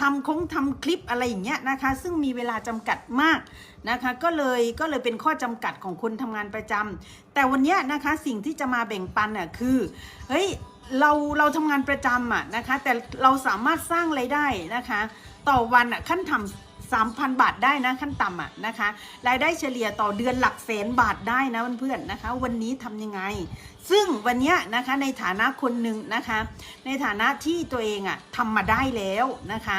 ทำคงทำคลิปอะไรอย่างเงี้ยนะคะ ซึ่งมีเวลาจำกัดมากนะคะ ก็เลยก็เลยเป็นข้อจำกัดของคนทำงานประจำแต่วันเนี้ยนะคะสิ่งที่จะมาแบ่งปันอะคือเฮ้ยเราเราทำงานประจำอะนะคะ แต่เราสามารถสร้างไรายได้นะคะ ต่อวันอะขั้นต่ำ 3,000 บาทได้นะขั้นต่ำอะนะคะ รายได้เฉลี่ยต่อเดือนหลักแสนบาทได้นะเพื่อนๆนะคะ วันนี้ทำยังไง ซึ่งวันนี้นะคะในฐานะคนหนึ่งนะคะ ในฐานะที่ตัวเองอะทำมาได้แล้วนะคะ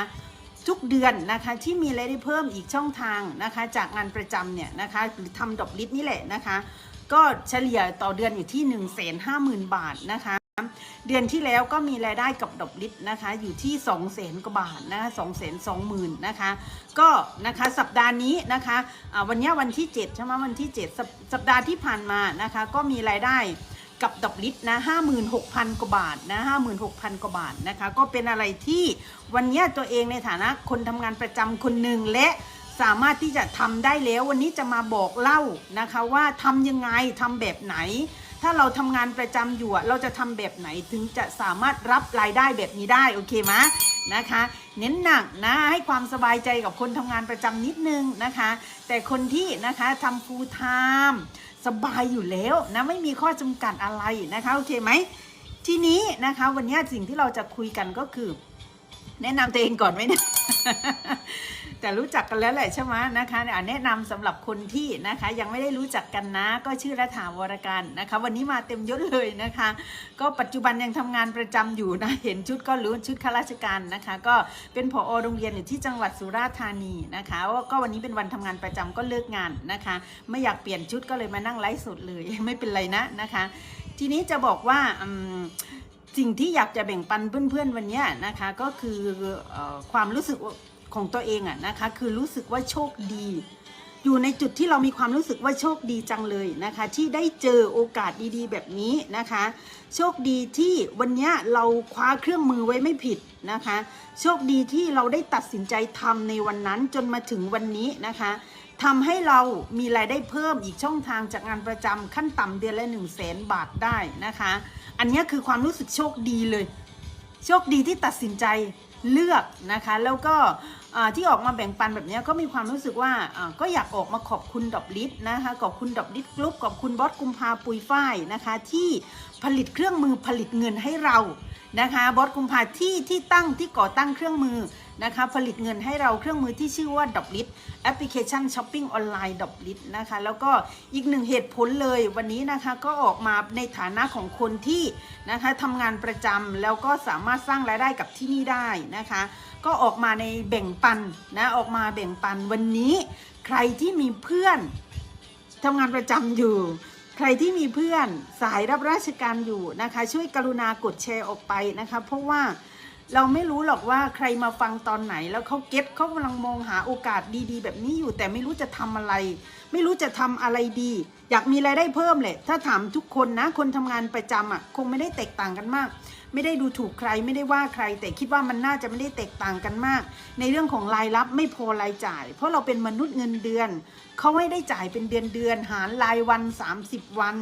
ทุกเดือนนะคะที่มีรายได้เพิ่มอีกช่องทางนะคะ จากงานประจำเนี่ยนะคะหรือทำดอกลิสนี่แหละนะคะ ก็เฉลี่ยต่อเดือนอยู่ที่1นึ่งแสนห้าหมื่นบาทนะคะ เดือนที่แล้วก็มีรายได้กับดอกลิสนะคะ อยู่ที่2องแสนกว่าบาทนะคะสองแสนสองหมื่นนะคะ ก็นะคะสัปดาห์นี้นะคะอ่าวันนี้วันที่ 7 ใช่ไหมวันที่ 7 สัปสัปดาห์ที่ผ่านมานะคะ ก็มีรายได้กับดอกลิสนะห้าหมื่นหกพันกว่าบาทนะห้าหมื่นหกพันกว่าบาทนะคะ ก็เป็นอะไรที่วันนี้ตัวเองในฐานะคนทำงานประจำคนหนึ่งและสามารถที่จะทำได้แล้ว วันนี้จะมาบอกเล่านะคะว่าทำยังไงทำแบบไหน ถ้าเราทำงานประจำอยู่เราจะทำแบบไหนถึงจะสามารถรับรายได้แบบนี้ได้โอเคไหมนะคะ เน้นหนักนะให้ความสบายใจกับคนทำงานประจำนิดนึงนะคะ แต่คนที่นะคะทำ full time สบายอยู่แล้วนะไม่มีข้อจำกัดอะไรนะคะโอเคไหมทีนี้นะคะวันนี้สิ่งที่เราจะคุยกันก็คือ แนะนำตัวเองก่อนไหมเนี่ย แต่รู้จักกันแล้วแหละใช่ไหมนะคะอะแนะนำสำหรับคนที่นะคะ ยังไม่ได้รู้จักกันนะก็ชื่อรัฐาวรการนะคะ วันนี้มาเต็มยศเลยนะคะ ก็ปัจจุบันยังทำงานประจำอยู่นะเห็นชุดก็รู้ชุดข้าราชการนะคะ ก็เป็นผอโรงเรียนอยู่ที่จังหวัดสุราษฎร์ธานีนะคะก็วันนี้เป็นวันทำงานประจำก็เลิกงานนะคะ ไม่อยากเปลี่ยนชุดก็เลยมานั่งไลฟ์สดเลยไม่เป็นไรนะนะคะ ทีนี้จะบอกว่า สิ่งที่อยากจะแบ่งปันเพื่อนๆวันนี้นะคะก็คืออความรู้สึกของตัวเองอะนะคะคือรู้สึกว่าโชคดี อยู่ในจุดที่เรามีความรู้สึกว่าโชคดีจังเลยนะคะ ที่ได้เจอโอกาสดีๆ แบบนี้นะคะ โชคดีที่วันนี้เราคว้าเครื่องมือไว้ไม่ผิดนะคะ โชคดีที่เราได้ตัดสินใจทำในวันนั้นจนมาถึงวันนี้นะคะทำให้เรามีรายได้เพิ่มอีกช่องทางจากงานประจำขั้นต่ำเดือนละ1 0 0 0 0แสนบาทได้นะคะ อันนี้คือความรู้สึกโชคดีเลย โชคดีที่ตัดสินใจ เลือกนะคะ แล้วก็ที่ออกมาแบ่งปันแบบนี้ก็มีความรู้สึกว่าก็อยากออกมาขอบคุณดอบลิทนะคะขอบคุณดอบลิทกรุ๊ปขอบคุณบอสกุมภาปุยฝ้ายนะคะ ที่ผลิตเครื่องมือผลิตเงินให้เรา นะคะบอสกุมภาที่ที่ตั้งที่ก่อตั้งเครื่องมือนะคะผลิตเงินให้เราเครื่องมือที่ชื่อว่าดอบลิสแอปพลิเคชันช้อปปิ้งออนไลน์ดอบลิสนะคะแล้วก็อีกหนึ่งเหตุผลเลยวันนี้นะคะก็ออกมาในฐานะของคนที่นะคะทำงานประจำแล้วก็สามารถสร้างรายได้กับที่นี่ได้นะคะ ก็ออกมาในแบ่งปันนะออกมาแบ่งปันวันนี้ ใครที่มีเพื่อนทำงานประจำอยู่ ใครที่มีเพื่อนสายรับราชการอยู่นะคะ ช่วยกรุณากดแชร์ออกไปนะคะ เพราะว่า เราไม่รู้หรอกว่าใครมาฟังตอนไหน แล้วเขาเก็ตเขากำลังมองหาโอกาสดีๆ แบบนี้อยู่แต่ไม่รู้จะทำอะไร ไม่รู้จะทำอะไรดี อยากมีรายได้เพิ่มแหละ ถ้าถามทุกคนนะ คนทำงานประจำอะ คงไม่ได้แตกต่างกันมาก ไม่ได้ดูถูกใครไม่ได้ว่าใคร แต่คิดว่ามันน่าจะไม่ได้แตกต่างกันมาก ในเรื่องของรายรับไม่พอรายจ่าย เพราะเราเป็นมนุษย์เงินเดือนเขาให้ได้จ่ายเป็นเดือนเดือนหารรายวัน 30 วัน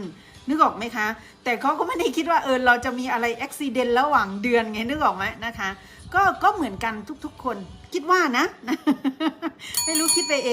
นึกออกไหมคะ แต่เขาก็ไม่ได้คิดว่าเออเราจะมีอะไรอุบิเหตุระหว่างเดือนไงนึกออกไหมนะคะ ก็ก็เหมือนกันทุกๆคนคิดว่านะ ไม่รู้คิดไปเอง